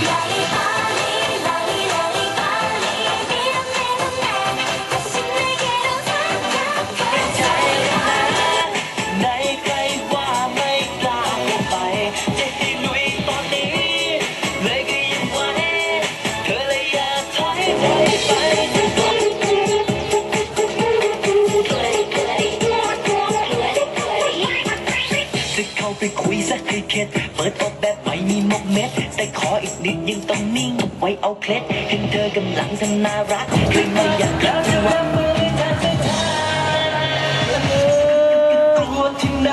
yeah, yeah. เข็ดเปิดอกแบบไม่มีมกเม็ด แต่ขออีกนิดยังต้องนิ่งไว้เอาเคล็ดเห็นเธอกำลังทำน่ารักเลยไม่อยากกลับจังหวะกลัวที่ไหน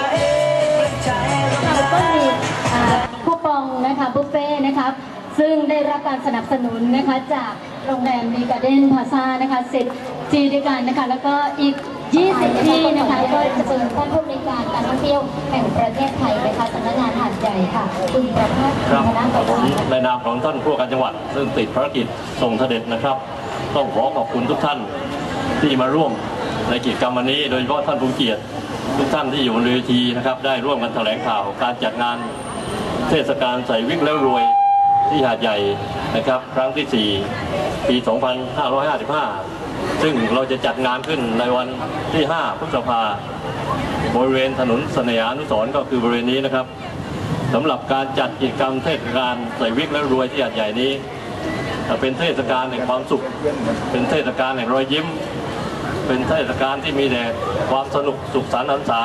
ก็มีอ่าคูปองนะคะบุฟเฟ่นะครับซึ่งได้รับการสนับสนุนนะคะจากโรงแรมดีการ์เด้นพาซานะคะสิบที่ด้วยกันนะคะแล้วก็อีก 20 ที่นะคะก็จะเป็นท่านผู้บริการการท่องเที่ยวแห่งประเทศไทยนะคะสำนักงานหาดใหญ่ค่ะคุณประภาสครับคณะประผมธานในนามของท่านผู้ว่าการจังหวัด ซึ่งติดภารกิจส่งเสด็จนะครับ ต้องขอขอบคุณทุกท่านที่มาร่วมในกิจกรรมวันนี้โดยเฉพาะท่านผู้เกียรติทุกท่านที่อยู่บนเวทีนะครับ ได้ร่วมกันแถลงข่าวการจัดงานเทศกาลใส่วิกแล้วรวย ที่หาดใหญ่นะครับครั้งที่ 4 ปี 2555 ซึ่งเราจะจัดงานขึ้นในวันที่ 5 พฤษภาบริเวณถนนสนยานุสรก็คือบริเวณนี้นะครับสำหรับการจัดกิจกรรมเทศกาลใส่วิกและรวยที่หาดใหญ่นี้เอ่อเป็นเทศกาลแห่งความสุข เป็นเทศกาลแห่งรอยยิ้ม เป็นเทศกาลที่มีแต่ความสนุกสุขสันต์หันษา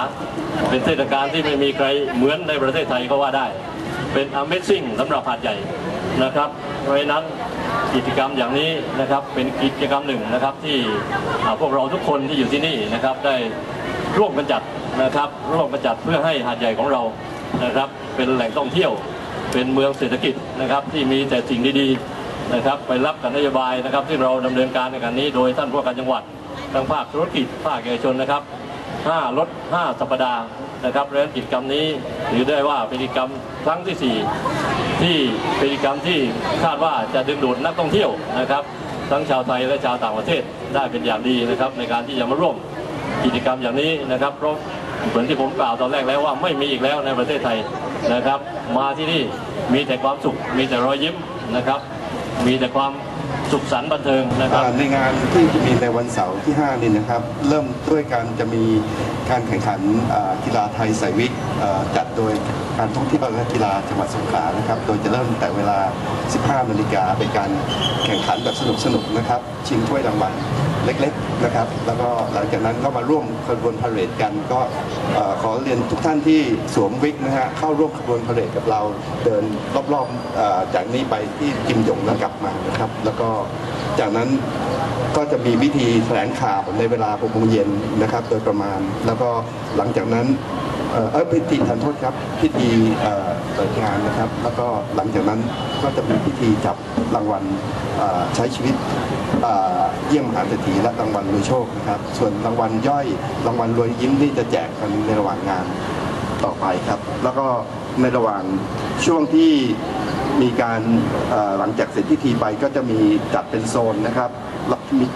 เป็นเทศกาลที่ไม่มีใครเหมือนในประเทศไทยก็ว่าได้ เป็น Amazing สำหรับหาดใหญ่ นะครับ เพราะฉะนั้นกิจกรรมอย่างนี้นะครับเป็นกิจกรรมหนึ่งนะครับที่พวกเราทุกคนที่อยู่ที่นี่นะครับได้ร่วมกันจัดนะครับร่วมกันจัดเพื่อให้หาดใหญ่ของเรานะครับ เป็นแหล่งท่องเที่ยว เป็นเมืองเศรษฐกิจนะครับที่มีแต่สิ่งดีๆนะครับไปรับกับนโยบายนะครับ ที่เราดำเนินการในการนี้ โดยท่านผู้ว่าการจังหวัดทั้งภาคธุรกิจภาคเอกชนนะครับ5ลด5สัปดาห์ นะครับและกิจกรรมนี้ถือได้ว่าเป็นกิจกรรมครั้งที่ 4 ที่เป็นกิจกรรมที่คาดว่าจะดึงดูดนักท่องเที่ยวนะครับ ทั้งชาวไทยและชาวต่างประเทศได้เป็นอย่างดีนะครับ ในการที่จะมาร่วมกิจกรรมอย่างนี้นะครับเพราะเหมือนที่ผมกล่าวตอนแรกแล้วว่าไม่มีอีกแล้วในประเทศไทยนะครับ มาที่นี่มีแต่ความสุข มีแต่รอยยิ้มนะครับ มีแต่ความ สุขสันต์บันเทิงนะครับในงานที่จะมีในวันเสาร์ที่ 5 นี่นะครับ เริ่มด้วยการจะมีการแข่งขันกีฬาไทยใส่วิกจัดโดยการท่องเที่ยวและกีฬาจังหวัดสงขลานะครับ โดยจะเริ่มแต่เวลา 15 นาฬิกาเป็นการแข่งขันแบบสนุกๆนะครับ ชิงถ้วยรางวัล เล็กๆนะครับ แล้วก็หลังจากนั้นก็มาร่วมขบวนพาเหรดกัน ก็ขอเรียนทุกท่านที่สวมวิกนะฮะเข้าร่วมขบวนพาเหรดกับเราเดินรอบๆจากนี้ไปที่กิมหยงแล้วกลับมานะครับ แล้วก็จากนั้นก็จะมีพิธีแถลงข่าวในเวลา6โมงเย็นนะครับ โดยประมาณ แล้วก็หลังจากนั้น เออพิธีทันโทษครับพิธีเปิดงานนะครับ แล้วก็หลังจากนั้นก็จะมีพิธีจับรางวัลใช้ชีวิตเยี่ยมมหาเศรษฐีและรางวัลรวยโชคนะครับ ส่วนรางวัลย่อยรางวัลรวยยิ้มนี่จะแจกกันในระหว่างงานต่อไปครับ แล้วก็ในระหว่างช่วงที่มีการหลังจากเสร็จพิธีไปก็จะมีจัดเป็นโซนนะครับแล้วมี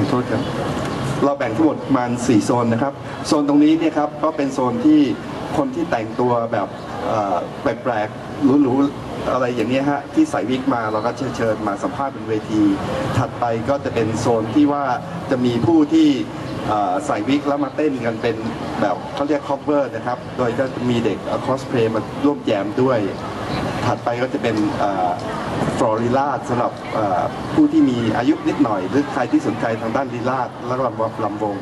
ขอโทษครับ เราแบ่งทั้งหมดประมาณ4โซนนะครับ โซนตรงนี้เนี่ยครับก็เป็นโซนที่คนที่แต่งตัวแบบแปลกๆหรูๆอะไรอย่างนี้ฮะที่ใส่วิกมาเราก็เชิญเชิญมาสัมภาษณ์บนเวที ถัดไปก็จะเป็นโซนที่ว่าจะมีผู้ที่ใส่วิกแล้วมาเต้นกันเป็นแบบเขาเรียก cover นะครับ โดยก็จะมีเด็กคอสเพลย์มาร่วมแจมด้วย ถัดไปก็จะเป็นฟลอริลาดสำหรับผู้ที่มีอายุนิดหน่อย หรือใครที่สนใจทางด้านลีลาดและลำลำวง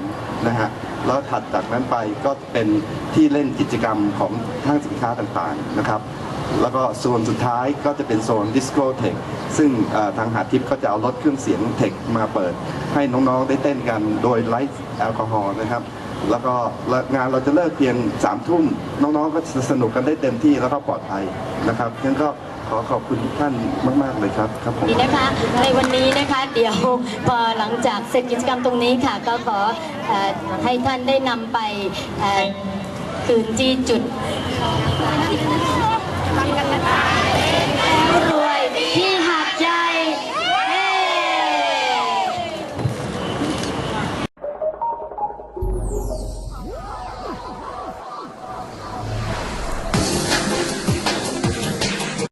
นะฮะแล้วถัดจากนั้นไปก็เป็นที่เล่นกิจกรรมของห้างสินค้าต่างๆนะครับ แล้วก็โซนสุดท้ายก็จะเป็นโซนดิสโก้เทคซึ่งทางหาดทิพย์ก็จะเอารถเครื่องเสียงเทคมาเปิด ให้น้องๆได้เต้นกันโดยไลท์แอลกอฮอล์นะครับ แล้วก็งานเราจะเลิกเพียงสามทุ่มน้องๆก็จะสนุกกันได้เต็มที่แล้วก็ปลอดภัยนะครับงั้นก็ขอขอบคุณทุกท่านมาก ๆ เลยครับครับผมนี้นะคะในวันนี้นะคะเดี๋ยวพอหลังจากเสร็จกิจกรรมตรงนี้ค่ะ ก็ขออให้ท่านได้นำไปคืนที่จุด